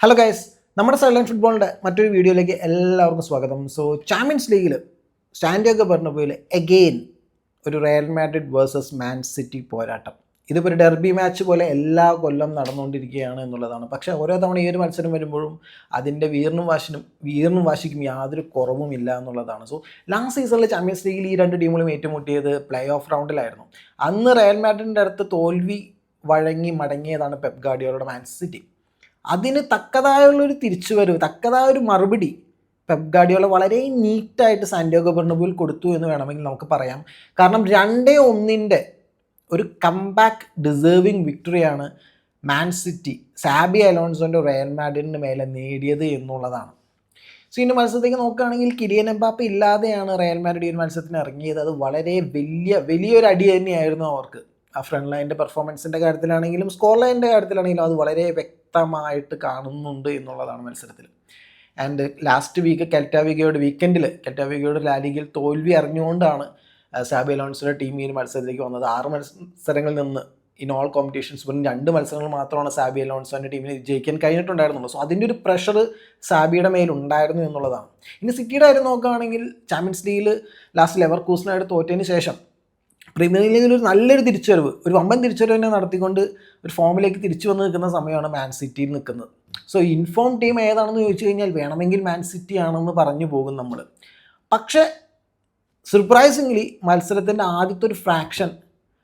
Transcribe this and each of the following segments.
Hello guys നമ്മുടെ സൈലൻ ഫുട്ബോളിന്റെ മറ്റൊരു വീഡിയോയിലേക്ക് എല്ലാവർക്കും സ്വാഗതം. സോ ചാമ്പ്യൻസ് ലീഗിൽ സ്റ്റാൻഡിയൊക്കെ പറഞ്ഞ എഗെയിൻ ഒരു Real Madrid versus Man City പോരാട്ടം. ഇതിപ്പോൾ ഒരു ഡെർബി മാച്ച് പോലെ എല്ലാ കൊല്ലം നടന്നുകൊണ്ടിരിക്കുകയാണ് എന്നുള്ളതാണ്. പക്ഷേ ഓരോ തവണ ഈ ഒരു മത്സരം വരുമ്പോഴും അതിന്റെ വീറിനും വാശിനും വീറിനും വാശിക്കും യാതൊരു കുറവും ഇല്ല എന്നുള്ളതാണ്. സോ ലാസ്റ്റ് സീസണിൽ ചാമ്പ്യൻസ് ലീഗിൽ ഈ രണ്ട് ടീമുകളും ഏറ്റുമുട്ടിയത് പ്ലേ ഓഫ് റൗണ്ടിലായിരുന്നു അന്ന് റയൽ മാഡ്രിഡിന്റെ അടുത്ത് തോൽവി വഴങ്ങി മടങ്ങിയതാണ് പെപ് ഗാർഡിയോളുടെ മാൻ സിറ്റി അതിന് തക്കതായുള്ളൊരു തിരിച്ചുവരവ് തക്കതായ ഒരു മറുപടി പെപ് ഗാഡിയോള വളരെ നീറ്റായിട്ട് സാന്റിയാഗോ ബെർണബുവിൽ കൊടുത്തു എന്ന് വേണമെങ്കിൽ നമുക്ക് പറയാം. കാരണം രണ്ടേ ഒന്നിന്റെ ഒരു കംബാക്ക് ഡിസേർവിങ് വിക്ടറിയാണ് മാൻ സിറ്റി സാബി അലോൺസോന്റെ റയൽ മാഡിന് മേലെ നേടിയത് എന്നുള്ളതാണ്. സോ ഇനി മത്സരത്തേക്ക് നോക്കുകയാണെങ്കിൽ കിരിയൻ എംബാപ്പ ഇല്ലാതെയാണ് റയൽ മാഡ്രിഡ് ഈ മത്സരത്തിന് ഇറങ്ങിയത്. അത് വളരെ വലിയ വലിയൊരു അടി തന്നെയായിരുന്നു അവർക്ക്. ആ ഫ്രണ്ട് ലൈന്റെ പെർഫോമൻസിന്റെ കാര്യത്തിലാണെങ്കിലും സ്കോർ ലൈന്റെ കാര്യത്തിലാണെങ്കിലും അത് വളരെ വ്യക്തമായിട്ട് കാണുന്നുണ്ട് എന്നുള്ളതാണ് മത്സരത്തിൽ. ആൻഡ് ലാസ്റ്റ് വീക്ക് കെൽറ്റാവിഗയോട് വീക്കെൻഡിൽ കെൽറ്റാവിഗയോട് ലാലിഗയിൽ തോൽവി അറിഞ്ഞുകൊണ്ടാണ് സാബി അലോൺസിന്റെ ടീം ഈ മത്സരത്തിലേക്ക് വന്നത്. ആറ് മത്സരങ്ങളിൽ നിന്ന് ഇൻ ഓൾ കോമ്പറ്റീഷൻസ് വെറും രണ്ട് മത്സരങ്ങൾ മാത്രമാണ് സാബി അലോൺസോന്റെ ടീമിന് ജയിക്കാൻ കഴിഞ്ഞിട്ടുണ്ടായിരുന്നുള്ളൂ. സോ അതിന്റെ ഒരു പ്രഷർ സാബിയുടെ മേലുണ്ടായിരുന്നു എന്നുള്ളതാണ്. ഇനി സിറ്റിയുടെ കാര്യം നോക്കുകയാണെങ്കിൽ ചാമ്പ്യൻസ് ലീഗിൽ ലാസ്റ്റ് ലെവർ കൂസിനായിട്ട് തോറ്റതിന് ശേഷം പ്രീമിയർ ലീഗിൽ ഒരു നല്ലൊരു തിരിച്ചുവരവ് ഒരു വമ്പൻ തിരിച്ചുവരവ് തന്നെ നടത്തിക്കൊണ്ട് ഒരു ഫോമിലേക്ക് തിരിച്ചു വന്ന് നിൽക്കുന്ന സമയമാണ് മാൻ സിറ്റിയിൽ നിൽക്കുന്നത്. സോ ഇൻഫോം ടീം ഏതാണെന്ന് ചോദിച്ചു കഴിഞ്ഞാൽ വേണമെങ്കിൽ മാൻ സിറ്റി ആണെന്ന് പറഞ്ഞു പോകും നമ്മൾ പക്ഷേ സർപ്രൈസിംഗ്ലി മത്സരത്തിന്റെ ആദ്യത്തെ ഒരു ഫ്രാക്ഷൻ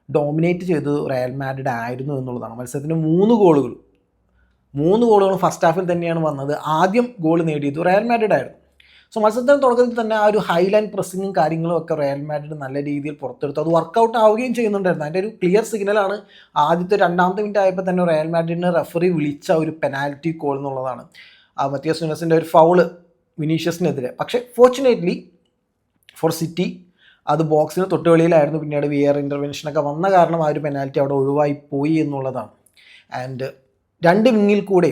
ഡോമിനേറ്റ് ചെയ്തത് റയൽ മാഡ്രിഡ് ആയിരുന്നു എന്നുള്ളതാണ്. മത്സരത്തിന് മൂന്ന് ഗോളുകൾ മൂന്ന് ഗോളുകൾ ഫസ്റ്റ് ഹാഫിൽ തന്നെയാണ് വന്നത്. ആദ്യം ഗോൾ നേടിയത് റയൽ മാഡ്രിഡ് ആയിരുന്നു. സോ മത്സരത്തിന് തുടക്കത്തിൽ തന്നെ ആ ഒരു ഹൈലൈൻ പ്രസിംഗും കാര്യങ്ങളും ഒക്കെ റയൽ മാഡ്രിഡ് നല്ല രീതിയിൽ പുറത്തെടുത്തു. അത് വർക്കൗട്ട് ആവുകയും ചെയ്യുന്നുണ്ടായിരുന്നു. അതിന്റെ ഒരു ക്ലിയർ സിഗ്നലാണ് ആദ്യത്തെ രണ്ടാമത്തെ മിനിറ്റ് ആയപ്പോൾ തന്നെ റയൽ മാഡ്രിഡിനെ റെഫറി വിളിച്ച ഒരു പെനാൽറ്റി കോൾ എന്നുള്ളതാണ്. ആ മത്തിയസ് നുനസിന്റെ ഒരു ഫൗൾ വിനീഷ്യസിനെതിരെ. പക്ഷേ ഫോർച്ചുനേറ്റ്ലി ഫോർ സിറ്റി അത് ബോക്സിന് തൊട്ടുവെളിയിലായിരുന്നു. പിന്നീട് വി ആർ ഇന്റർവെൻഷനൊക്കെ വന്ന കാരണം ആ ഒരു പെനാൽറ്റി അവിടെ ഒഴിവായി പോയി എന്നുള്ളതാണ്. ആൻഡ് രണ്ട് വിങ്ങിൽ കൂടെ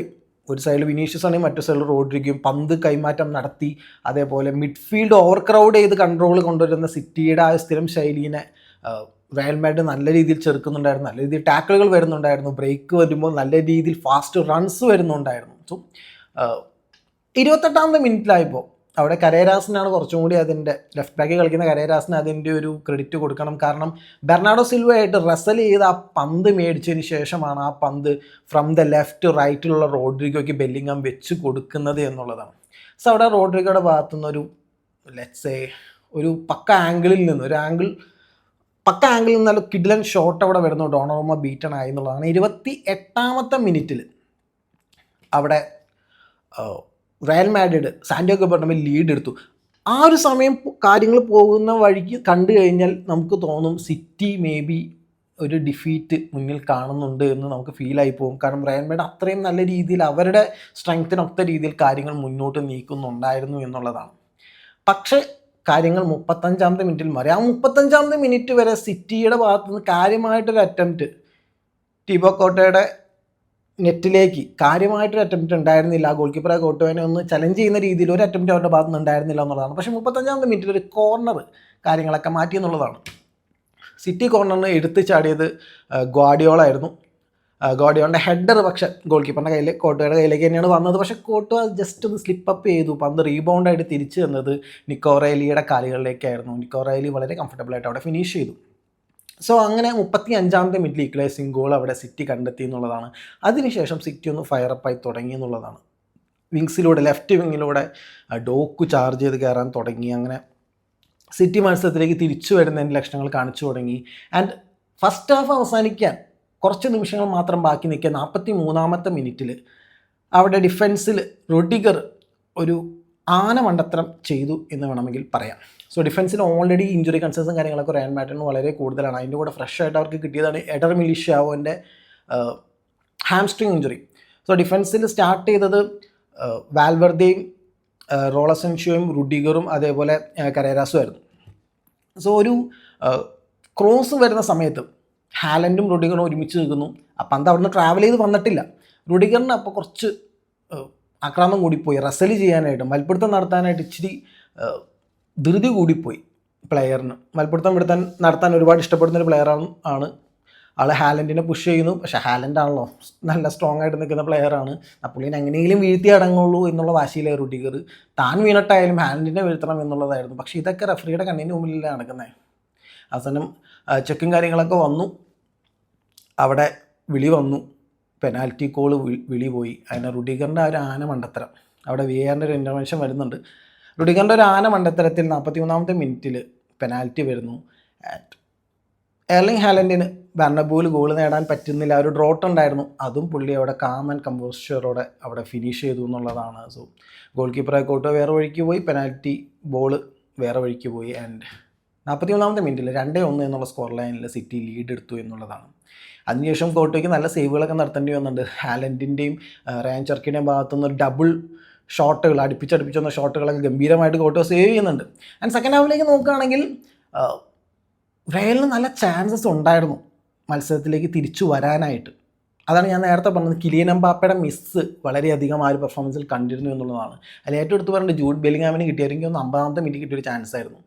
ഒരു സൈഡിൽ വിനീഷ്യസ് ആണെങ്കിൽ മറ്റു സൈഡിൽ റോഡ്രിക്കും പന്ത് കൈമാറ്റം നടത്തി അതേപോലെ മിഡ്ഫീൽഡ് ഓവർ ക്രൗഡ് ചെയ്ത് കൺട്രോൾ കൊണ്ടുവരുന്ന സിറ്റിയുടെ ആ സ്ഥിരം ശൈലീനെ റയൽ മാഡ് നല്ല രീതിയിൽ ചെറുക്കുന്നുണ്ടായിരുന്നു. നല്ല രീതിയിൽ ടാക്കിളുകൾ വരുന്നുണ്ടായിരുന്നു. ബ്രേക്ക് വരുമ്പോൾ നല്ല രീതിയിൽ ഫാസ്റ്റ് റൺസ് വരുന്നുണ്ടായിരുന്നു. സോ ഇരുപത്തെട്ടാമത്തെ മിനിറ്റിലായപ്പോൾ അവിടെ കരേരാസിനാണ് കുറച്ചും കൂടി അതിന്റെ ലെഫ്റ്റ് ബാക്കിൽ കളിക്കുന്ന കരേരാസിന് അതിന്റെ ഒരു ക്രെഡിറ്റ് കൊടുക്കണം. കാരണം ബെർണാഡോ സിൽവയായിട്ട് റസൽ ചെയ്ത് ആ പന്ത് മേടിച്ചതിന് ശേഷമാണ് ആ പന്ത് ഫ്രം ദ ലെഫ്റ്റ് റൈറ്റിലുള്ള റോഡ്രിഗോയ്ക്ക് ബെല്ലിങ്ങം വെച്ച് കൊടുക്കുന്നത് എന്നുള്ളതാണ്. സോ അവിടെ റോഡ്രിഗോയുടെ ഭാഗത്തുനിന്ന് ഒരു ലെറ്റ്സേ ഒരു പക്ക ആംഗിളിൽ നിന്ന് ഒരു ആംഗിൾ പക്ക ആംഗിളിൽ നിന്ന് കിഡ്ലൻ ഷോട്ട് അവിടെ വരുന്നു ഡോണോമ ബീറ്റൺ ആയി എന്നുള്ളതാണ്. ഇരുപത്തി എട്ടാമത്തെ മിനിറ്റിൽ അവിടെ Real Madrid Santiago Bernabeu lead എടുത്തു. ആ ഒരു സമയം കാര്യങ്ങൾ പോകുന്ന വഴിക്ക് കണ്ടു കഴിഞ്ഞാൽ നമുക്ക് തോന്നും സിറ്റി മേ ബി ഒരു ഡിഫീറ്റ് മുന്നിൽ കാണുന്നുണ്ട് എന്ന് നമുക്ക് ഫീലായി പോകും. കാരണം റയൽ മാഡ്രിഡ് അത്രയും നല്ല രീതിയിൽ അവരുടെ സ്ട്രെങ്ത്തിനൊത്ത രീതിയിൽ കാര്യങ്ങൾ മുന്നോട്ട് നീക്കുന്നുണ്ടായിരുന്നു എന്നുള്ളതാണ്. പക്ഷേ കാര്യങ്ങൾ മുപ്പത്തഞ്ചാമത്തെ മിനിറ്റിൽ മാറി. ആ മുപ്പത്തഞ്ചാമത്തെ മിനിറ്റ് വരെ സിറ്റിയുടെ ഭാഗത്തുനിന്ന് കാര്യമായിട്ടൊരു അറ്റംപ്റ്റ് ടിബോക്കോട്ടയുടെ കോട്ടയുടെ നെറ്റിലേക്ക് കാര്യമായിട്ടൊരു അറ്റംപ്റ്റ് ഉണ്ടായിരുന്നില്ല. ഗോൾ കീപ്പറെ കോട്ടുവേനെ ഒന്ന് ചലഞ്ച് ചെയ്യുന്ന രീതിയിൽ ഒരു അറ്റംപ്റ്റ് അവരുടെ ഭാഗത്ത് നിന്ന് ഉണ്ടായിരുന്നില്ല എന്നുള്ളതാണ്. പക്ഷേ മുപ്പത്തഞ്ചാമത്തെ മിനിറ്റിൽ ഒരു കോർണർ കാര്യങ്ങളൊക്കെ മാറ്റി എന്നുള്ളതാണ്. സിറ്റി കോർണറിന് എടുത്തു ചാടിയത് ഗ്വാഡിയോളായിരുന്നു ഗോഡിയോന്റെ ഹെഡർ പക്ഷേ ഗോൾ കീപ്പറിന്റെ കയ്യിൽ കോട്ടുകയുടെ കയ്യിലേക്ക് തന്നെയാണ് വന്നത്. പക്ഷേ കോട്ടുവ ജസ്റ്റ് ഒന്ന് സ്ലിപ്പ് അപ്പ് ചെയ്തു. പന്ത് റീബൗണ്ടായിട്ട് തിരിച്ചു തന്നത് നിക്കോറേലിയുടെ കാലുകളിലേക്കായിരുന്നു. നിക്കോറേലി വളരെ കംഫർട്ടബിളായിട്ട് അവിടെ ഫിനിഷ് ചെയ്തു. സോ അങ്ങനെ മുപ്പത്തി അഞ്ചാമത്തെ മിനിറ്റിൽ ഇക്ലേസിംഗ് ഗോൾ അവിടെ സിറ്റി കണ്ടെത്തി എന്നുള്ളതാണ്. അതിനുശേഷം സിറ്റി ഒന്ന് ഫയറപ്പായി തുടങ്ങി എന്നുള്ളതാണ്. വിങ്സിലൂടെ ലെഫ്റ്റ് വിങ്ങിലൂടെ ഡോക്ക് ചാർജ് ചെയ്ത് കയറാൻ തുടങ്ങി. അങ്ങനെ സിറ്റി മത്സരത്തിലേക്ക് തിരിച്ചു വരുന്നതിന്റെ ലക്ഷണങ്ങൾ കാണിച്ചു തുടങ്ങി. ആൻഡ് ഫസ്റ്റ് ഹാഫ് അവസാനിക്കാൻ കുറച്ച് നിമിഷങ്ങൾ മാത്രം ബാക്കി നിൽക്കുക. നാൽപ്പത്തി മൂന്നാമത്തെ മിനിറ്റിൽ അവിടെ ഡിഫൻസിൽ റൊഡിഗർ ഒരു ആന മണ്ടത്തരം ചെയ്തു എന്ന് വേണമെങ്കിൽ പറയാം. സോ ഡിഫൻസിന് ഓൾറെഡി ഇഞ്ചുറി കൺസേൺസും കാര്യങ്ങളൊക്കെ റയാൻ മാഡ്രിഡിന് വളരെ കൂടുതലാണ്. അതിന്റെ കൂടെ ഫ്രഷ് ആയിട്ട് അവർക്ക് കിട്ടിയതാണ് എഡർ മിലിഷ്യാവോന്റെ ഹാംസ്ട്രിങ് ഇഞ്ചുറി സോ ഡിഫൻസിൽ സ്റ്റാർട്ട് ചെയ്തത് വാൽവർദയും റോളസെൻഷ്യോയും റുഡിഗറും അതേപോലെ കരേരാസും ആയിരുന്നു. സോ ഒരു ക്രോസ് വരുന്ന സമയത്ത് ഹാലൻഡും റുഡിഗറും ഒരുമിച്ച് നിൽക്കുന്നു. അപ്പം അത് അവിടുന്ന് ട്രാവൽ ചെയ്ത് വന്നിട്ടില്ല. റുഡിഗറിന് അപ്പോൾ കുറച്ച് ആക്രാന്തം കൂടിപ്പോയി റസൽ ചെയ്യാനായിട്ട് മൽപ്പിടുത്തം നടത്താനായിട്ട് ഇച്ചിരി ധൃതി കൂടിപ്പോയി പ്ലെയറിന് മൽപ്പിടുത്തം എടുത്താൻ നടത്താൻ ഒരുപാട് ഇഷ്ടപ്പെടുന്ന ഒരു പ്ലെയറാണ് ആണ് ആൾ ഹാലൻഡിനെ പുഷ് ചെയ്യുന്നു. പക്ഷേ ഹാലൻഡ് ആണല്ലോ നല്ല സ്ട്രോങ് ആയിട്ട് നിൽക്കുന്ന പ്ലെയറാണ് പുള്ളിനെ എങ്ങനെയെങ്കിലും വീഴ്ത്തി അടങ്ങുള്ളൂ എന്നുള്ള വാശിയിലെ റുഡിഗർ. താൻ വീണിട്ടായാലും ഹാലൻഡിനെ വീഴ്ത്തണം എന്നുള്ളതായിരുന്നു. പക്ഷേ ഇതൊക്കെ റെഫറിയുടെ കണ്ണിന് മുമ്പിലല്ലേ നടക്കുന്നത് അവസാനം ചെക്കും കാര്യങ്ങളൊക്കെ വന്നു. അവിടെ വിളി വന്നു. പെനാൽറ്റി കോൾ വിളി പോയി അതിന് റുഡിഗറിന്റെ ആ ഒരു ആന മണ്ടത്തരം. അവിടെ വി ആറിന്റെ ഒരു ഇന്റർവെൻഷൻ വരുന്നുണ്ട്. റുഡിഗറിന്റെ ഒരു ആന മണ്ടത്തരത്തിൽ നാൽപ്പത്തി മൂന്നാമത്തെ മിനിറ്റിൽ പെനാൽറ്റി വരുന്നു. ആൻഡ് എർലിംഗ് ഹാലൻഡിന് ബർണബൂൽ ഗോൾ നേടാൻ പറ്റുന്നില്ല. ഒരു ഡ്രോട്ട് ഉണ്ടായിരുന്നു. അതും പുള്ളി അവിടെ കാം ആൻഡ് കമ്പോസ്റ്ററോടെ അവിടെ ഫിനിഷ് ചെയ്തു എന്നുള്ളതാണ്. സോ ഗോൾ കീപ്പറെ കോട്ട വേറെ വഴിക്ക് പോയി. പെനാൽറ്റി ബോൾ വേറെ വഴിക്ക് പോയി. ആൻഡ് നാൽപ്പത്തി മൂന്നാമത്തെ മിനിറ്റിൽ രണ്ടേ ഒന്ന് എന്നുള്ള സ്കോർ ലൈനിൽ സിറ്റി ലീഡ് എടുത്തു എന്നുള്ളതാണ്. അതിനുശേഷം കോട്ടയ്ക്ക് നല്ല സേവുകളൊക്കെ നടത്തേണ്ടി വന്നിട്ടുണ്ട്. ഹാലൻഡിന്റെയും റയാൻ ചർക്കിന്റെയും ഭാഗത്തുനിന്ന് ഒരു ഡബിൾ ഷോട്ടുകൾ അടുപ്പിച്ചടുപ്പിച്ച് വന്ന ഷോട്ടുകളൊക്കെ ഗംഭീരമായിട്ട് കോട്ടോ സേവ് ചെയ്യുന്നുണ്ട്. ആൻഡ് സെക്കൻഡ് ഹാഫിലേക്ക് നോക്കുകയാണെങ്കിൽ റയലിന് നല്ല ചാൻസസ് ഉണ്ടായിരുന്നു മത്സരത്തിലേക്ക് തിരിച്ചു വരാനായിട്ട്. അതാണ് ഞാൻ നേരത്തെ പറഞ്ഞത്. കിലിയൻ എംബാപ്പയുടെ മിസ്സ് വളരെയധികം ആ ഒരു പെർഫോമൻസിൽ കണ്ടിരുന്നു എന്നുള്ളതാണ്. അതിൽ ഏറ്റവും എടുത്ത് പറഞ്ഞിട്ട് ജൂഡ് ബെലിംഗാമിന് കിട്ടിയായിരിക്കും ഒന്ന് അമ്പതാമത്തെ മിനിറ്റ് കിട്ടിയൊരു ചാൻസ് ആയിരുന്നു.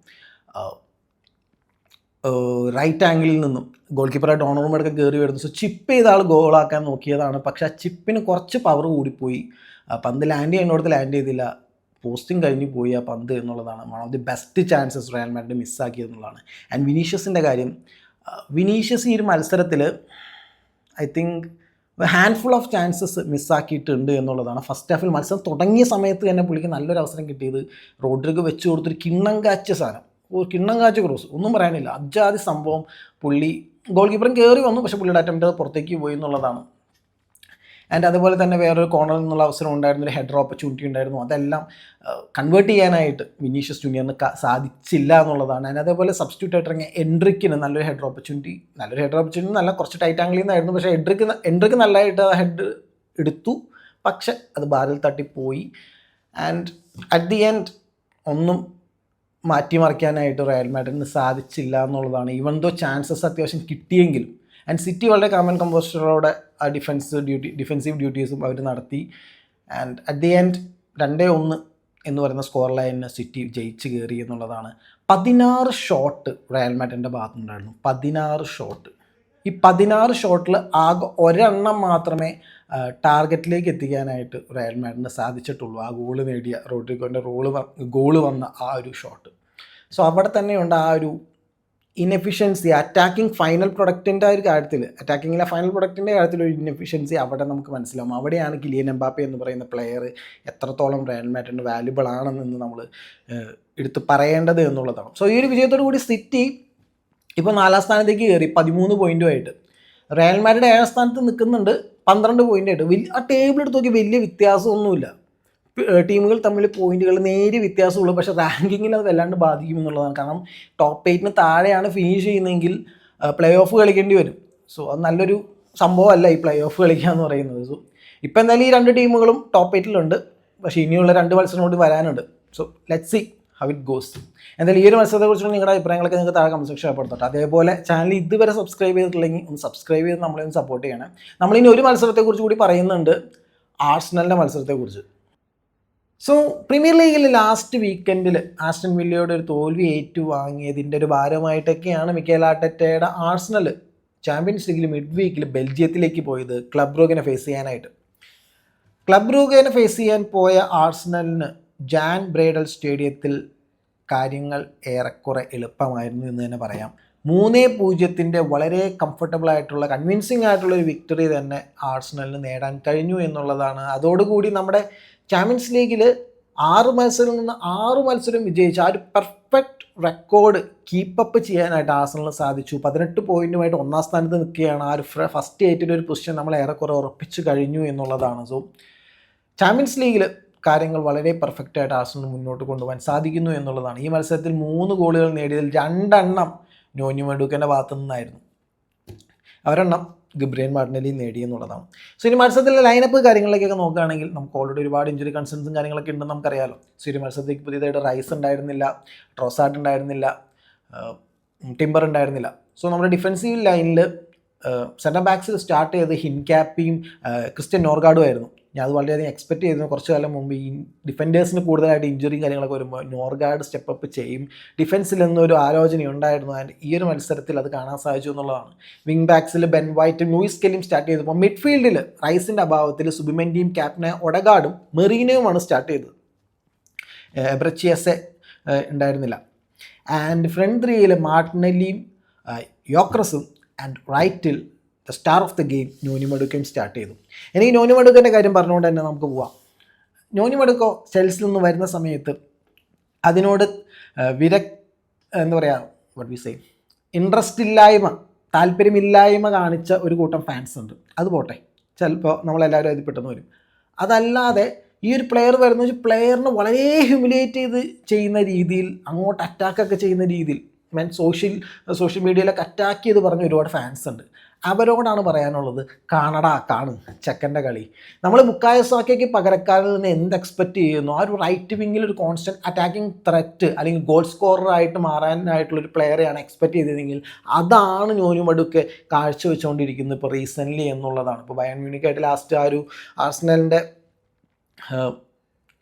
റൈറ്റ് ആംഗിളിൽ നിന്നും ഗോൾ കീപ്പറായിട്ട് ഓണറുമൊക്കെ കയറി വരുന്നു. സോ ചിപ്പ് ചെയ്ത ആൾ ഗോളാക്കാൻ നോക്കിയതാണ്. പക്ഷേ ആ ചിപ്പിന് കുറച്ച് പവർ കൂടിപ്പോയി. പന്ത് ലാൻഡ് ചെയ്യുന്നിടത്ത് ലാൻഡ് ചെയ്തില്ല. പോസ്റ്റിംഗ് കഴിഞ്ഞു പോയി ആ പന്ത് എന്നുള്ളതാണ്. One of the best chances Real Madrid മിസ്സാക്കിയതെന്നുള്ളതാണ് and വിനീഷ്യസിന്റെ കാര്യം വിനീഷ്യസ് ഈ ഒരു മത്സരത്തിൽ I think handful of chances മിസ്സാക്കിയിട്ടുണ്ട് എന്നുള്ളതാണ്. ഫസ്റ്റ് ഹാഫിൽ മത്സരം തുടങ്ങിയ സമയത്ത് തന്നെ പുള്ളിക്ക് നല്ലൊരു അവസരം കിട്ടിയത്. റോഡ്രിക്ക് വെച്ച് കൊടുത്തൊരു കിണ്ണം കാച്ച സാധനം. കിണ്ണം കാച്ച ക്രോസ്. ഒന്നും പറയാനില്ല. അജാതി സംഭവം പുള്ളി ഗോൾ കീപ്പറും കയറി വന്നു. പക്ഷേ പുള്ളിയുടെ അറ്റംപ്റ്റ് പുറത്തേക്ക് പോയി എന്നുള്ളതാണ്. ആൻഡ് അതുപോലെ തന്നെ വേറൊരു കോർണറിൽ നിന്നുള്ള അവസരം ഉണ്ടായിരുന്നു ഒരു ഹെഡർ ഓപ്പർച്യൂണിറ്റി ഉണ്ടായിരുന്നു. അതെല്ലാം കൺവേർട്ട് ചെയ്യാനായിട്ട് വിനീഷ്യസ് ജൂനിയറിന് സാധിച്ചില്ല എന്നുള്ളതാണ്. ആൻഡ് അതേപോലെ സബ്സ്റ്റിറ്റ്യൂട്ട് ആയിട്ട് ഇറങ്ങിയ എൻട്രിക്കിന് നല്ലൊരു ഹെഡർ ഓപ്പർച്യൂണിറ്റി നല്ലൊരു ഹെഡർ ഓപ്പർച്യൂണിറ്റി നല്ല കുറച്ച് ടൈറ്റ് ആംഗിളിൽ നിന്നായിരുന്നു. പക്ഷേ എൻട്രിക്ക് എൻട്രിക്ക് നല്ലതായിട്ട് ആ ഹെഡ് എടുത്തു. പക്ഷെ അത് ബാറിൽ തട്ടിപ്പോയി. ആൻഡ് അറ്റ് ദി എൻഡ് ഒന്നും മാറ്റിമറിക്കാനായിട്ട് റയൽ മാഡ്രിഡിന് സാധിച്ചില്ല എന്നുള്ളതാണ്. ഈവൻ ദോ ചാൻസസ് അത്യാവശ്യം കിട്ടിയെങ്കിലും. ആൻഡ് സിറ്റി വളരെ കാമൻ കമ്പോസ്റ്ററോടെ ആ ഡിഫൻസ് ഡ്യൂട്ടി ഡിഫൻസീവ് ഡ്യൂട്ടീസും അവർ നടത്തി. ആൻഡ് അറ്റ് ദി എൻഡ് രണ്ടേ ഒന്ന് എന്ന് പറയുന്ന സ്കോർ ലൈനിന് സിറ്റി ജയിച്ച് കയറി എന്നുള്ളതാണ്. പതിനാറ് ഷോട്ട് റയൽ മാഡ്രിഡിന്റെ ഭാഗത്തുണ്ടായിരുന്നു പതിനാറ് ഷോട്ട് ഈ പതിനാറ് ഷോട്ടിൽ ആകെ ഒരെണ്ണം മാത്രമേ ടാർഗറ്റിലേക്ക് എത്തിക്കാനായിട്ട് റയൽ മാഡ്രിഡിന് സാധിച്ചിട്ടുള്ളൂ. ആ ഗോൾ നേടിയ റോഡ്രിഗോന്റെ റോൾ ഗോൾ വന്ന ആ ഒരു ഷോട്ട് സോ അവിടെ തന്നെയുണ്ട് ആ ഒരു ഇൻഎഫിഷ്യൻസി അറ്റാക്കിംഗ് ഫൈനൽ പ്രൊഡക്റ്റിന്റെ ഒരു കാര്യത്തിൽ അറ്റാക്കിങ്ങിലെ ഫൈനൽ പ്രൊഡക്റ്റിന്റെ കാര്യത്തിൽ ഒരു ഇൻഎഫിഷ്യൻസി അവിടെ നമുക്ക് മനസ്സിലാവും. അവിടെയാണ് കിലിയൻ എംബാപ്പെ എന്ന് പറയുന്ന പ്ലെയർ എത്രത്തോളം റയൽ മാഡ്രിഡിന് വാല്യുബിൾ ആണെന്ന് നമ്മൾ എടുത്ത് പറയേണ്ടത് എന്നുള്ളതാണ്. സോ ഈ ഒരു വിജയത്തോടു കൂടി സിറ്റി ഇപ്പോൾ നാലാം സ്ഥാനത്തേക്ക് കയറി പതിമൂന്ന് പോയിന്റുമായിട്ട് റയൽ മാഡ്രിഡ് ഏഴാം സ്ഥാനത്ത് നിൽക്കുന്നുണ്ട് പന്ത്രണ്ട് പോയിന്റ് ആയിട്ട്. വലിയ ആ ടേബിൾ എടുത്ത് നോക്കി വലിയ വ്യത്യാസമൊന്നുമില്ല. ടീമുകൾ തമ്മിൽ പോയിന്റുകൾ നേരിയ വ്യത്യാസമുള്ളൂ. പക്ഷേ റാങ്കിങ്ങിൽ അത് വല്ലാണ്ട് ബാധിക്കും എന്നുള്ളതാണ്. കാരണം ടോപ്പ് എയ്റ്റിന് താഴെയാണ് ഫിനിഷ് ചെയ്യുന്നതെങ്കിൽ പ്ലേ ഓഫ് കളിക്കേണ്ടി വരും. സോ അത് നല്ലൊരു സംഭവമല്ല ഈ പ്ലേ ഓഫ് കളിക്കുക എന്ന് പറയുന്നത്. സോ ഇപ്പം എന്തായാലും ഈ രണ്ട് ടീമുകളും ടോപ്പ് എയ്റ്റിലുണ്ട് പക്ഷേ ഇനിയുള്ള രണ്ട് മത്സരം കൂടി വരാനുണ്ട്. So let see how it goes എന്തായാലും ഈ ഒരു മത്സരത്തെക്കുറിച്ചുള്ള നിങ്ങളുടെ അഭിപ്രായങ്ങളൊക്കെ നിങ്ങൾക്ക് താഴെ കമന്റ് സെക്ഷൻ ഏർപ്പെടുത്തട്ടെ അതേപോലെ ചാനൽ ഇതുവരെ സബ്സ്ക്രൈബ് ചെയ്തിട്ടില്ലെങ്കിൽ ഒന്ന് സബ്സ്ക്രൈബ് ചെയ്ത് നമ്മളെ ഒന്ന് സപ്പോർട്ട് ചെയ്യണം. നമ്മളിനി ഒരു മത്സരത്തെക്കുറിച്ച് കൂടി പറയുന്നുണ്ട്. ആഴ്സണലിന്റെ മത്സരത്തെക്കുറിച്ച്. സോ പ്രീമിയർ ലീഗിൽ ലാസ്റ്റ് വീക്കെൻഡിൽ ആസ്റ്റൻ വില്ലയുടെ ഒരു തോൽവി ഏറ്റുവാങ്ങിയതിന്റെ ഒരു ഭാരമായിട്ടൊക്കെയാണ് മിക്കേൽ ആർട്ടറ്റയുടെ ആർസണൽ ചാമ്പ്യൻസ് ലീഗിൽ മിഡ് വീക്കിൽ ബെൽജിയത്തിലേക്ക് പോയത് ക്ലബ് റൂഗിനെ ഫേസ് ചെയ്യാനായിട്ട്. ക്ലബ് റൂഗിനെ ഫേസ് ചെയ്യാൻ പോയ ആർസണലിന് ജാൻ ബ്രേഡൽ സ്റ്റേഡിയത്തിൽ കാര്യങ്ങൾ ഏറെക്കുറെ എളുപ്പമായിരുന്നു എന്ന് തന്നെ പറയാം. മൂന്നേ പൂജ്യത്തിന്റെ വളരെ കംഫർട്ടബിൾ ആയിട്ടുള്ള കൺവിൻസിങ് ആയിട്ടുള്ള ഒരു വിക്ടറി തന്നെ ആഴ്സണലിന് നേടാൻ കഴിഞ്ഞു എന്നുള്ളതാണ്. അതോടുകൂടി നമ്മുടെ ചാമ്പ്യൻസ് ലീഗിൽ ആറ് മത്സരം നിന്ന് ആറ് മത്സരം വിജയിച്ച് ആ ഒരു പെർഫെക്റ്റ് റെക്കോർഡ് കീപ്പപ്പ് ചെയ്യാനായിട്ട് ആസനൽ സാധിച്ചു. പതിനെട്ട് പോയിന്റുമായിട്ട് ഒന്നാം സ്ഥാനത്ത് നിൽക്കുകയാണ്. ആ ഒരു ഫസ്റ്റ് എയ്റ്റിന്റെ ഒരു പൊസിഷൻ നമ്മൾ ഏറെക്കുറെ ഉറപ്പിച്ചു കഴിഞ്ഞു എന്നുള്ളതാണ്. സോ ചാമ്പ്യൻസ് ലീഗിൽ കാര്യങ്ങൾ വളരെ പെർഫെക്റ്റ് ആയിട്ട് ആർസണൽ മുന്നോട്ട് കൊണ്ടുപോകാൻ സാധിക്കുന്നു എന്നുള്ളതാണ്. ഈ മത്സരത്തിൽ മൂന്ന് ഗോളുകൾ നേടിയതിൽ രണ്ടെണ്ണം നോനി മഡൂക്കന്റെ ഭാഗത്തു നിന്നായിരുന്നു അവരെണ്ണം ഗബ്രിയൻ മാർട്ടിനലി നേടി എന്നുള്ളതാണ്. സോ ഇനി മത്സരത്തിലെ ലൈനപ്പ് കാര്യങ്ങളിലേക്കൊക്കെ നോക്കുകയാണെങ്കിൽ നമുക്ക് ഓൾറെഡി ഒരുപാട് ഇഞ്ചുറി കൺസേൺസും കാര്യങ്ങളൊക്കെ ഉണ്ടെന്ന് നമുക്കറിയാലോ. സോ ഒരു മത്സരത്തേക്ക് പുതിയതായിട്ട് റൈസ് ഉണ്ടായിരുന്നില്ല ട്രോസാർട്ട് ഉണ്ടായിരുന്നില്ല ടിംബർ ഉണ്ടായിരുന്നില്ല. സോ നമ്മുടെ ഡിഫെൻസീവ് ലൈനിൽ സെന്റർ ബാക്സിൽ സ്റ്റാർട്ട് ചെയ്ത് ഹിൻകാപ്പിയും ക്രിസ്ത്യൻ നോർഗാഡും ആയിരുന്നു. ഞാൻ അത് വളരെയധികം എക്സ്പെക്ട് ചെയ്തിരുന്നു. കുറച്ച് കാലം മുമ്പ് ഈ ഡിഫൻഡേഴ്സിന് കൂടുതലായിട്ട് ഇഞ്ചുറിയും കാര്യങ്ങളൊക്കെ വരുമ്പോൾ നോർഗാർഡ് സ്റ്റെപ്പ് അപ്പ് ചെയ്യും. ഡിഫൻസിൽ നിന്നൊരു ആലോചന ഉണ്ടായിരുന്നു. ആൻഡ് ഈ ഒരു മത്സരത്തിൽ അത് കാണാൻ സാധിച്ചു എന്നുള്ളതാണ്. വിങ് ബാക്സിൽ ബെൻ വൈറ്റ് ലൂയിസ് കെല്ലിയും സ്റ്റാർട്ട് ചെയ്തപ്പോൾ മിഡ്ഫീൽഡിൽ റൈസിന്റെ അഭാവത്തിൽ സുബിമെന്റെയും ക്യാപ്റ്റനെ ഒടഗാർഡും മെറീനയുമാണ് സ്റ്റാർട്ട് ചെയ്തത്. എബ്രച്ചിയസെ ഉണ്ടായിരുന്നില്ല. ആൻഡ് ഫ്രണ്ട് ത്രീയിൽ മാർട്ടിനെല്ലിയും യോക്രസും and റൈറ്റിൽ the star of the game ന്യൂനിമടുക്കയും മടുക്കയും സ്റ്റാർട്ട് ചെയ്തു. എനിക്ക് ന്യൂനിമടുക്കന്റെ മടുക്കന്റെ കാര്യം പറഞ്ഞുകൊണ്ട് തന്നെ നമുക്ക് പോവാം. ന്യൂനിമടുക്കോ സെൽസിൽ നിന്ന് വരുന്ന സമയത്ത് അതിനോട് വിര എന്താ പറയുക വട്ട് വി സേ ഇൻട്രസ്റ്റ് ഇല്ലായ്മ താല്പര്യമില്ലായ്മ കാണിച്ച ഒരു കൂട്ടം ഫാൻസ് ഉണ്ട്. അത് പോട്ടെ. ചിലപ്പോൾ നമ്മളെല്ലാവരും അതിൽ പെട്ടെന്ന് വരും. അതല്ലാതെ ഈ ഒരു പ്ലെയർ വരുന്ന വെച്ചാൽ പ്ലെയറിനെ വളരെ ഹ്യൂമിലേറ്റ് ചെയ്ത് ചെയ്യുന്ന രീതിയിൽ അങ്ങോട്ട് അറ്റാക്കൊക്കെ ചെയ്യുന്ന രീതിയിൽ മീൻ സോഷ്യൽ സോഷ്യൽ മീഡിയയിലൊക്കെ അറ്റാക്ക് ചെയ്ത് പറഞ്ഞ ഒരുപാട് ഫാൻസ് ഉണ്ട്. അവരോടാണ് പറയാനുള്ളത് കാണടാ കാണ് ചെക്കന്റെ കളി. നമ്മൾ മുക്കായ സാക്കയ്ക്ക് പകരക്കാരിൽ നിന്ന് എന്ത് എക്സ്പെക്റ്റ് ചെയ്യുന്നു? ആ ഒരു റൈറ്റ് വിങ്ങിൽ ഒരു കോൺസ്റ്റന്റ് അറ്റാക്കിംഗ് ത്രെറ്റ് അല്ലെങ്കിൽ ഗോൾ സ്കോററായിട്ട് മാറാനായിട്ടുള്ള ഒരു പ്ലെയറെയാണ് എക്സ്പെക്റ്റ് ചെയ്തതെങ്കിൽ അതാണ് ന്യൂനുമടുക്ക് കാഴ്ചവെച്ചുകൊണ്ടിരിക്കുന്നത് ഇപ്പോൾ റീസെന്റ്ലി എന്നുള്ളതാണ്. ഇപ്പോൾ ബയൺ മ്യൂണിക്കായിട്ട് ലാസ്റ്റ് ആ ഒരു ആർസനലിന്റെ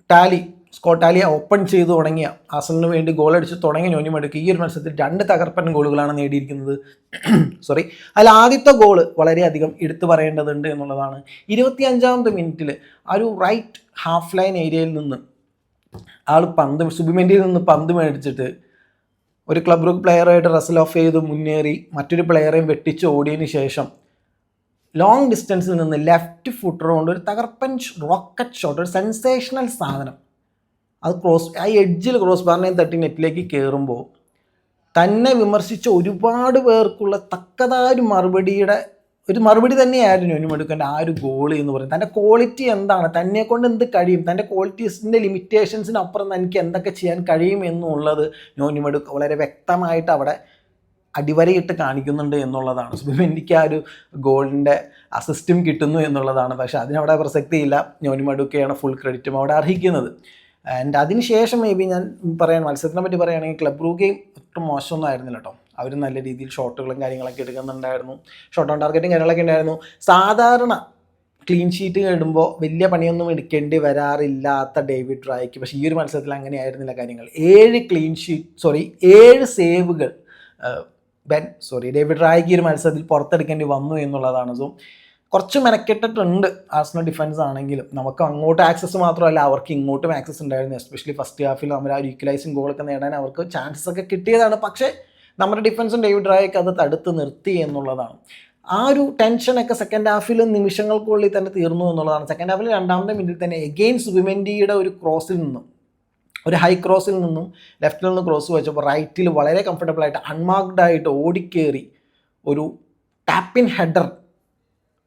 ടാലി സ്കോട്ട് ടാലി ഓപ്പൺ ചെയ്തു തുടങ്ങിയ ആസലിന് വേണ്ടി ഗോൾ അടിച്ച് തുടങ്ങിയ ഞോനിമടുക്ക് ഈ ഒരു മത്സരത്തിൽ രണ്ട് തകർപ്പൻ ഗോളുകളാണ് നേടിയിരിക്കുന്നത്. സോറി അതിൽ ആദ്യത്തെ ഗോൾ വളരെയധികം എടുത്തു പറയേണ്ടതുണ്ട് എന്നുള്ളതാണ്. ഇരുപത്തി അഞ്ചാമത്തെ മിനിറ്റിൽ ആ ഒരു റൈറ്റ് ഹാഫ് ലൈൻ ഏരിയയിൽ നിന്ന് ആൾ പന്ത് സുബിമെന്റിയിൽ നിന്ന് പന്ത് മേടിച്ചിട്ട് ഒരു ക്ലബ് ഗ്രൂപ്പ് പ്ലെയറായിട്ട് റസൽ ഓഫ് ചെയ്ത് മുന്നേറി മറ്റൊരു പ്ലെയറെയും വെട്ടിച്ച് ഓടിയതിന് ശേഷം ലോങ് ഡിസ്റ്റൻസിൽ നിന്ന് ലെഫ്റ്റ് ഫുട്ടർ കൊണ്ട് ഒരു തകർപ്പൻ റോക്കറ്റ് ഷോട്ട് ഒരു സെൻസേഷണൽ സാധനം. അത് ക്രോസ് ആ എഡ്ജിൽ ക്രോസ് ബാറിനെ തട്ടി നെറ്റിലേക്ക് കയറുമ്പോൾ തന്നെ വിമർശിച്ച ഒരുപാട് പേർക്കുള്ള തക്കതായ ഒരു മറുപടിയുടെ ഒരു മറുപടി തന്നെയായിരുന്നു ന്യൂനമെടുക്കേണ്ട ആ ഒരു ഗോൾ എന്ന് പറയുന്നത്. തന്റെ ക്വാളിറ്റി എന്താണ്? തന്നെ കൊണ്ട് എന്ത് കഴിയും? തന്റെ ക്വാളിറ്റീസിന്റെ ലിമിറ്റേഷൻസിനപ്പുറം തനിക്ക് എന്തൊക്കെ ചെയ്യാൻ കഴിയും എന്നുള്ളത് ന്യൂനമെടുക്ക വളരെ വ്യക്തമായിട്ട് അവിടെ അടിവരയിട്ട് കാണിക്കുന്നുണ്ട് എന്നുള്ളതാണ്. സുബിമെൻഡിക്ക് ആ ഒരു ഗോളിന്റെ അസിസ്റ്റും കിട്ടുന്നു എന്നുള്ളതാണ്. പക്ഷേ അതിനവിടെ പ്രസക്തിയില്ല. ഞോനിമടുക്കയാണ് ഫുൾ ക്രെഡിറ്റും അവിടെ അർഹിക്കുന്നത്. ആൻഡ് അതിനുശേഷം മേ ബി ഞാൻ പറയാൻ മത്സരത്തിനെ പറ്റി പറയുകയാണെങ്കിൽ ക്ലബ് റൂഗെയും ഒട്ടും മോശമൊന്നും ആയിരുന്നില്ല കേട്ടോ അവർ നല്ല രീതിയിൽ ഷോട്ടുകളും കാര്യങ്ങളൊക്കെ എടുക്കുന്നുണ്ടായിരുന്നു. ഷോട്ട് ഓൺ ടാർഗറ്റും കാര്യങ്ങളൊക്കെ ഉണ്ടായിരുന്നു. സാധാരണ ക്ലീൻ ഷീറ്റ് ഇടുമ്പോൾ വലിയ പണിയൊന്നും എടുക്കേണ്ടി വരാറില്ലാത്ത ഡേവിഡ് റായ്ക്ക്. പക്ഷേ ഈ ഒരു മത്സരത്തിൽ അങ്ങനെ ആയിരുന്നില്ല കാര്യങ്ങൾ. ഏഴ് ക്ലീൻ ഷീറ്റ് സോറി ഏഴ് സേവുകൾ ബെൻ സോറി ഡേവിഡ് റായ്ക്ക് ഈ ഒരു മത്സരത്തിൽ പുറത്തെടുക്കേണ്ടി വന്നു എന്നുള്ളതാണ്. സോ കുറച്ച് മെനക്കെട്ടിട്ടുണ്ട് ആർസണൽ ഡിഫൻസ് ആണെങ്കിലും. നമുക്ക് അങ്ങോട്ട് ആക്സസ് മാത്രമല്ല അവർക്ക് ഇങ്ങോട്ടും ആക്സസ് ഉണ്ടായിരുന്നു. എസ്പെഷ്യലി ഫസ്റ്റ് ഹാഫിൽ നമ്മൾ ആ ഈക്വലൈസിങ് ഗോളൊക്കെ നേടാൻ അവർക്ക് ചാൻസസ് ഒക്കെ കിട്ടിയതാണ്. പക്ഷേ നമ്മുടെ ഡിഫൻസും ഡേവിഡ് റായൊക്കെ അത് തടുത്ത് നിർത്തി എന്നുള്ളതാണ്. ആ ഒരു ടെൻഷനൊക്കെ സെക്കൻഡ് ഹാഫിൽ നിമിഷങ്ങൾക്കുള്ളിൽ തന്നെ തീർന്നു എന്നുള്ളതാണ്. സെക്കൻഡ് ഹാഫിൽ രണ്ടാമത്തെ മിനിറ്റിൽ തന്നെ എഗെയിൻ സുബിമെൻഡിയുടെ ഒരു ക്രോസിൽ നിന്നും ഒരു ഹൈ ക്രോസിൽ നിന്നും ലെഫ്റ്റിൽ നിന്ന് ക്രോസ് വെച്ചപ്പോൾ റൈറ്റിൽ വളരെ കംഫർട്ടബിൾ ആയിട്ട് അൺമാർക്ഡ് ആയിട്ട് ഓടിക്കേറി ഒരു ടാപ്പിൻ ഹെഡർ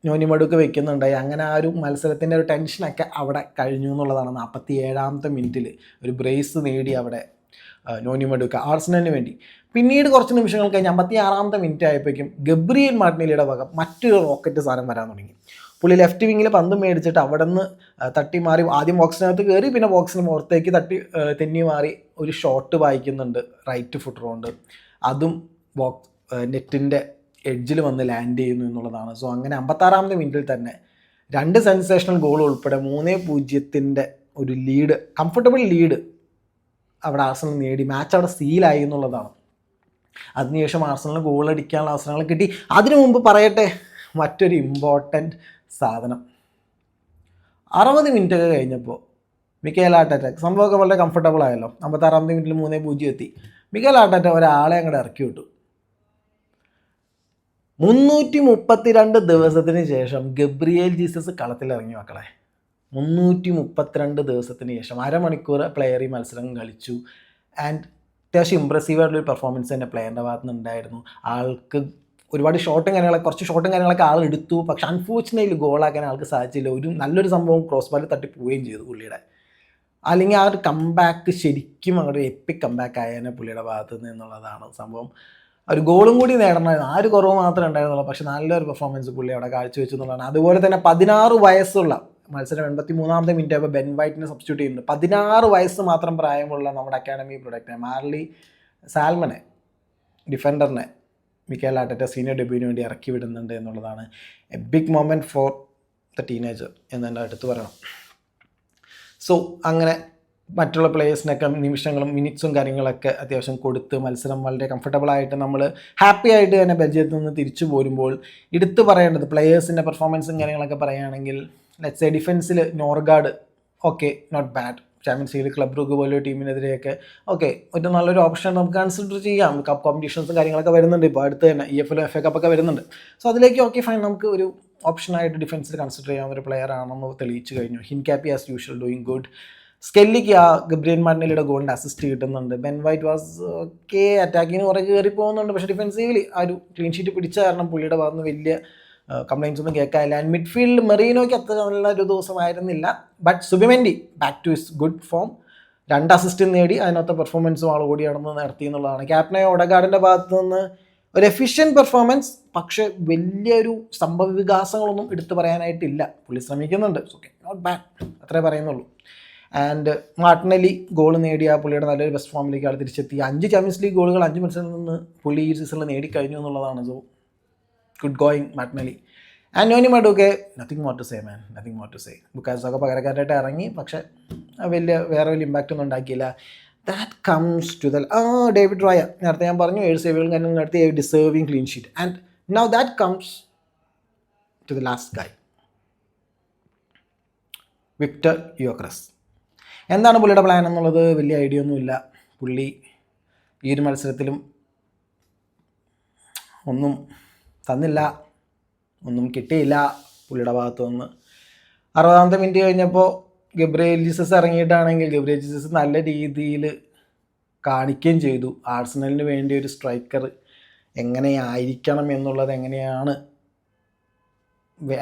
ഞോനിമടുക്ക് വെക്കുന്നുണ്ടായി. അങ്ങനെ ആ ഒരു മത്സരത്തിന്റെ ഒരു ടെൻഷനൊക്കെ അവിടെ കഴിഞ്ഞു എന്നുള്ളതാണ് നാൽപ്പത്തി ഏഴാമത്തെ മിനിറ്റിൽ ഒരു ബ്രേസ് നേടി അവിടെ നോനിമടുക്ക ആർസനലിന് വേണ്ടി. പിന്നീട് കുറച്ച് നിമിഷങ്ങൾ കഴിഞ്ഞ് അമ്പത്തി ആറാമത്തെ മിനിറ്റ് ആയപ്പോഴേക്കും ഗബ്രിയൽ മാർട്ടിനിലിയുടെ വക മറ്റൊരു റോക്കറ്റ് സാധനം വരാൻ തുടങ്ങി. പുള്ളി ലെഫ്റ്റ് വിങ്ങിൽ പന്ത് മേടിച്ചിട്ട് അവിടെ നിന്ന് തട്ടി മാറി ആദ്യം ബോക്സിനകത്ത് കയറി പിന്നെ ബോക്സിന് പുറത്തേക്ക് തട്ടി തെന്നി മാറി ഒരു ഷോട്ട് വായിക്കുന്നുണ്ട് റൈറ്റ് ഫുട്ടർ റോണ്ട് അതും ബോക്സ് നെറ്റിന്റെ എഡ്ജിൽ വന്ന് ലാൻഡ് ചെയ്യുന്നു എന്നുള്ളതാണ്. സോ അങ്ങനെ അമ്പത്താറാമത്തെ മിനിറ്റിൽ തന്നെ രണ്ട് സെൻസേഷണൽ ഗോൾ ഉൾപ്പെടെ മൂന്നേ പൂജ്യത്തിന്റെ ഒരു ലീഡ് കംഫർട്ടബിൾ ലീഡ് അവിടെ ആർസണൽ നേടി. മാച്ച് അവിടെ സീലായി എന്നുള്ളതാണ്. അതിനുശേഷം ആർസണലിന് ഗോൾ അടിക്കാനുള്ള അവസരങ്ങൾ കിട്ടി. അതിനു മുമ്പ് പറയട്ടെ മറ്റൊരു ഇമ്പോർട്ടന്റ് സാധനം. അറുപത് മിനിറ്റ് ഒക്കെ കഴിഞ്ഞപ്പോൾ മിക്കേൽ ആട്ടറ്റ സംഭവമൊക്കെ വളരെ കംഫർട്ടബിൾ ആയല്ലോ. അമ്പത്താറാമത്തെ മിനിറ്റിൽ മൂന്നേ പൂജ്യം എത്തി. മിക്കേൽ ആട്ടറ്റ ഒരാളെ അങ്ങോട്ട് ഇറക്കി വിട്ടു. മുന്നൂറ്റി മുപ്പത്തിരണ്ട് ദിവസത്തിന് ശേഷം ഗബ്രിയേൽ ജീസസ് കളത്തിലിറങ്ങി മക്കളെ. മുന്നൂറ്റി മുപ്പത്തിരണ്ട് ദിവസത്തിന് ശേഷം അരമണിക്കൂർ പ്ലെയർ ഈ മത്സരം കളിച്ചു. ആൻഡ് അത്യാവശ്യം ഇമ്പ്രസീവ് ആയിട്ടുള്ള ഒരു പെർഫോമൻസ് തന്നെ പ്ലെയറിന്റെ ഭാഗത്ത് നിന്ന് ഉണ്ടായിരുന്നു ആൾക്ക് ഒരുപാട് ഷോട്ടും കാര്യങ്ങളൊക്കെ കുറച്ച് ഷോട്ടും കാര്യങ്ങളൊക്കെ ആൾ എടുത്തു. പക്ഷെ അൺഫോർച്ചുനേറ്റ്ലി ഗോളാക്കാൻ ആൾക്ക് സാധിച്ചില്ല. ഒരു നല്ലൊരു സംഭവം ക്രോസ് ബാലിൽ തട്ടി പോവുകയും ചെയ്തു പുള്ളിയുടെ. അല്ലെങ്കിൽ ആ ഒരു കംബാക്ക് ശരിക്കും അങ്ങോട്ട് എപ്പിക് കംബാക്ക് ആയതിനെ പുള്ളിയുടെ ഭാഗത്ത് നിന്നുള്ളതാണ് സംഭവം. ഒരു ഗോളും കൂടി നേടണമായിരുന്നു. ആ ഒരു കുറവ് മാത്രമേ ഉണ്ടായിരുന്നുള്ളൂ. പക്ഷെ നല്ലൊരു പെർഫോമൻസ് പുള്ളി അവിടെ കാഴ്ചവെച്ചു എന്നുള്ളതാണ്. അതുപോലെ തന്നെ പതിനാറ് വയസ്സുള്ള മത്സരം എൺപത്തി മൂന്നാമത്തെ മിനിറ്റ് ആയപ്പോൾ ബെൻ വൈറ്റിനെ സബ്സ്റ്റിറ്റ്യൂട്ട് ചെയ്യുന്നുണ്ട്. പതിനാറ് വയസ്സ് മാത്രം പ്രായമുള്ള നമ്മുടെ അക്കാഡമി പ്രൊഡക്റ്റിനെ മാർലി സാൽമനെ ഡിഫൻഡറിനെ മിക്കേൽ ആട്ടറ്റ സീനിയർ ഡെബ്യൂവിന് വേണ്ടി ഇറക്കി വിടുന്നുണ്ട് എന്നുള്ളതാണ് a big moment for the teenager എന്ന് തന്നെ അടുത്ത് പറയണം. സോ അങ്ങനെ മറ്റുള്ള പ്ലേയേഴ്സിനൊക്കെ നിമിഷങ്ങളും മിനിറ്റ്സും കാര്യങ്ങളൊക്കെ അത്യാവശ്യം കൊടുത്ത് മത്സരം വളരെ കംഫർട്ടബിൾ ആയിട്ട് നമ്മൾ ഹാപ്പി ആയിട്ട് തന്നെ ബെൽജിയത്തിൽ നിന്ന് തിരിച്ചു പോരുമ്പോൾ എടുത്തു പറയേണ്ടത് പ്ലേയേഴ്സിന്റെ പെർഫോമൻസും കാര്യങ്ങളൊക്കെ പറയുകയാണെങ്കിൽ let's a ഡിഫൻസിൽ Norgaard okay not bad champions league club Brugge പോലൊരു ടീമിനെതിരെയൊക്കെ ഓക്കെ ഒരു നല്ലൊരു ഓപ്ഷൻ നമുക്ക് കൺസിഡർ ചെയ്യാം. കപ്പ് കോമ്പറ്റീഷൻസും കാര്യങ്ങളൊക്കെ വരുന്നുണ്ട്. ഇപ്പോൾ അടുത്ത് തന്നെ E F L F A കപ്പൊക്കെ വരുന്നുണ്ട്. സോ അതിലേക്ക് ഓക്കെ ഫൈൻ നമുക്ക് ഒരു ഓപ്ഷനായിട്ട് ഡിഫൻസിൽ കൺസിഡർ ചെയ്യാൻ ഒരു പ്ലെയർ ആണെന്ന് തെളിയിച്ചു കഴിഞ്ഞു. Hincapie as usual doing good സ്കെല്ലിക്ക് ആ ഗബ്രിയൻ മാർട്ടിനിലൂടെ ഗോളിന്റെ അസിസ്റ്റ് കിട്ടുന്നുണ്ട്. ബെൻ വൈറ്റ് വാസ് ഓക്കെ അറ്റാക്കിന് കുറേ കയറി പോകുന്നുണ്ട്. പക്ഷേ ഡിഫെൻസീവ്ലി ആ ഒരു ക്ലീൻ ഷീറ്റ് പിടിച്ച കാരണം പുള്ളിയുടെ ഭാഗത്ത് വലിയ കംപ്ലൈൻസ് ഒന്നും കേൾക്കാനില്ല. ആൻഡ് മിഡ്ഫീൽഡ് മെറീനോയ്ക്ക് അത്ര നല്ല ഒരു ദിവസമായിരുന്നില്ല. But Zubimendi back to his good form രണ്ട് അസിസ്റ്റ് നേടി. അതിനകത്ത് പെർഫോമൻസും ആൾ ഓടി നടന്ന് നടത്തി എന്നുള്ളതാണ്. ക്യാപ്റ്റനായ ഒടഗാർഡിന്റെ ഭാഗത്ത് നിന്ന് ഒരു എഫിഷ്യന്റ് പെർഫോമൻസ് പക്ഷേ വലിയൊരു സംഭവ വികാസങ്ങളൊന്നും എടുത്തു പറയാനായിട്ടില്ല. പുള്ളി ശ്രമിക്കുന്നുണ്ട്. ഓക്കെ നോട്ട് ബാഡ് അത്രേ പറയുന്നുള്ളൂ. ആൻഡ് മാർട്ടിനലി ഗോൾ നേടിയ പുള്ളിയുടെ നല്ലൊരു ബെസ്റ്റ് ഫോമിലേക്ക് ആൾ തിരിച്ചെത്തി. അഞ്ച് ചാമ്പ്യൻസ് ലീഗ് ഗോളുകൾ അഞ്ച് മത്സരത്തിൽ നിന്ന് പുള്ളി ഈ സീസണിൽ നേടിക്കഴിഞ്ഞു എന്നുള്ളതാണ്. So good going Martinelli and Noni Madueke nothing more to say man nothing more to say ബുക്കാസൊക്കെ പകരക്കാരായിട്ട് ഇറങ്ങി പക്ഷേ വലിയ വേറെ വലിയ ഇമ്പാക്റ്റ് ഒന്നും ഉണ്ടാക്കിയില്ല. That comes to the uh David Raya നേരത്തെ ഞാൻ പറഞ്ഞു ഏഴ് സേവുകളും കാര്യങ്ങൾ നടത്തി deserving clean sheet and now that comes to the last guy Victor Gyokeres എന്താണ് പുള്ളിയുടെ പ്ലാൻ എന്നുള്ളത് വലിയ ഐഡിയ ഒന്നുമില്ല. പുള്ളി ഈ ഒരു മത്സരത്തിലും ഒന്നും തന്നില്ല. ഒന്നും കിട്ടിയില്ല പുള്ളിയുടെ ഭാഗത്തു നിന്ന്. അറുപതാമത്തെ മിനിറ്റ് കഴിഞ്ഞപ്പോൾ ഗബ്രിയേൽ ജീസസ് ഇറങ്ങിയിട്ടാണെങ്കിൽ ഗബ്രിയേൽ ജീസസ് നല്ല രീതിയിൽ കാണിക്കുകയും ചെയ്തു. ആഴ്സണലിന് വേണ്ടി ഒരു സ്ട്രൈക്കർ എങ്ങനെയായിരിക്കണം എന്നുള്ളത് എങ്ങനെയാണ്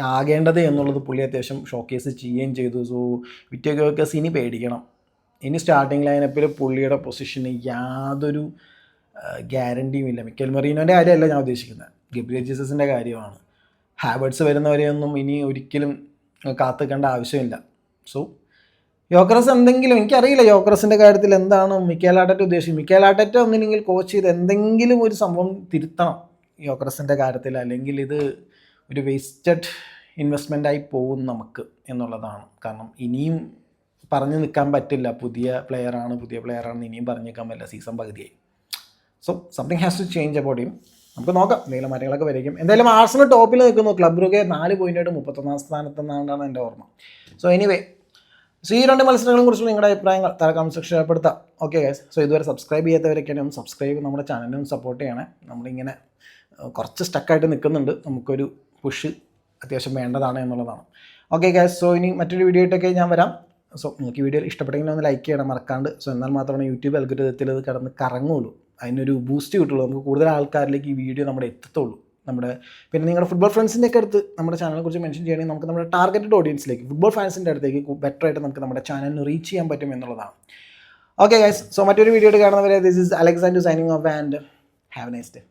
ആകേണ്ടത് എന്നുള്ളത് പുള്ളി അത്യാവശ്യം ഷോക്കേസ് ചെയ്യുകയും ചെയ്തു. സോ വിറ്റോക്കോക്കസ് ഇനി പേടിക്കണം. ഇനി സ്റ്റാർട്ടിങ് ലൈനപ്പിൽ പുള്ളിയുടെ പൊസിഷന് യാതൊരു ഗ്യാരണ്ടിയും ഇല്ല. മിക്കൽ മെറീനോന്റെ കാര്യമല്ല ഞാൻ ഉദ്ദേശിക്കുന്നത്. ഗബ്രിയൽ ജീസസിന്റെ കാര്യമാണ്. ഹാബിറ്റ്സ് വരുന്നവരെയൊന്നും ഇനി ഒരിക്കലും കാത്തുക്കേണ്ട ആവശ്യമില്ല. സോ യോക്രസ് എന്തെങ്കിലും എനിക്കറിയില്ല യോക്രസിന്റെ കാര്യത്തിൽ എന്താണ് മിക്കേലാട്ടറ്റ് ഉദ്ദേശിക്കുന്നത് മിക്കേലാട്ടറ്റ് ഒന്നില്ലെങ്കിൽ കോച്ച് ചെയ്ത് എന്തെങ്കിലും ഒരു സംഭവം തിരുത്തണം യോക്രസിന്റെ കാര്യത്തിൽ. അല്ലെങ്കിൽ ഇത് ഒരു വേസ്റ്റഡ് ഇൻവെസ്റ്റ്മെന്റായി പോകും നമുക്ക് എന്നുള്ളതാണ്. കാരണം ഇനിയും പറഞ്ഞു നിൽക്കാൻ പറ്റില്ല. പുതിയ പ്ലെയറാണ് പുതിയ പ്ലെയറാണെന്ന് ഇനിയും പറഞ്ഞു നിൽക്കാൻ പറ്റില്ല സീസൺ പകുതിയായി. So something has to change about him നമുക്ക് നോക്കാം. എന്തെങ്കിലും മാറ്റങ്ങളൊക്കെ വരയ്ക്കും. എന്തായാലും ആർസണൽ ടോപ്പിൽ നിൽക്കുന്നു. ക്ലബ് റുഗെ നാല് പോയിന്റായിട്ട് മുപ്പത്തൊന്നാം സ്ഥാനത്ത് നിന്നാണ് എന്റെ ഓർമ്മ. സോ എനിവേ സോ ഈ രണ്ട് മത്സരങ്ങളെ കുറിച്ചുള്ള നിങ്ങളുടെ അഭിപ്രായങ്ങൾ താഴെ കമന്റ് ഓക്കെ ഗൈസ് സോ ഇതുവരെ സബ്സ്ക്രൈബ് ചെയ്യാത്തവരൊക്കെയാണ് സബ്സ്ക്രൈബ് നമ്മുടെ ചാനലിനും സപ്പോർട്ട് ചെയ്യണേ. നമ്മളിങ്ങനെ കുറച്ച് സ്റ്റക്കായിട്ട് നിൽക്കുന്നുണ്ട്. നമുക്കൊരു പുഷ് അത്യാവശ്യം വേണ്ടതാണ് എന്നുള്ളതാണ്. ഓക്കെ ഗ്യാസ് സോ ഇനി മറ്റൊരു വീഡിയോ ആയിട്ടൊക്കെ ഞാൻ വരാം. സോ നിങ്ങൾക്ക് വീഡിയോ ഇഷ്ടപ്പെട്ടെങ്കിൽ ഒന്ന് ലൈക്ക് ചെയ്യണം മറക്കാണ്ട്. സോ എന്നാൽ മാത്രമാണ് യൂട്യൂബ് അൽഗുരുതത്തിൽ അത് കടന്ന് കറങ്ങുള്ളൂ. അതിനൊരു ബൂസ്റ്റ് കിട്ടുള്ളൂ. നമുക്ക് കൂടുതൽ ആൾക്കാരിലേക്ക് ഈ വീഡിയോ നമ്മുടെ എത്തത്തുള്ളൂ. നമ്മുടെ പിന്നെ നിങ്ങളുടെ ഫുട്ബോൾ ഫ്രണ്ട്സിന്റെ ഒക്കെ അടുത്ത് നമ്മുടെ ചാനലിനെ കുറിച്ച് മെൻഷൻ ചെയ്യണമെങ്കിൽ നമുക്ക് നമ്മുടെ ടാർഗറ്റഡ് ഓഡിയൻസിലേക്ക് ഫുട്ബോൾ ഫാൻസിന്റെ അടുത്തേക്ക് ബെറ്റർ ആയിട്ട് നമുക്ക് നമ്മുടെ ചാനലിന് റീച്ച് ചെയ്യാൻ പറ്റും എന്നുള്ളതാണ്. ഓക്കെ ഗൈസ് സോ മറ്റൊരു വീഡിയോ കാണുന്നവരെ this is Alexander signing off and have nice day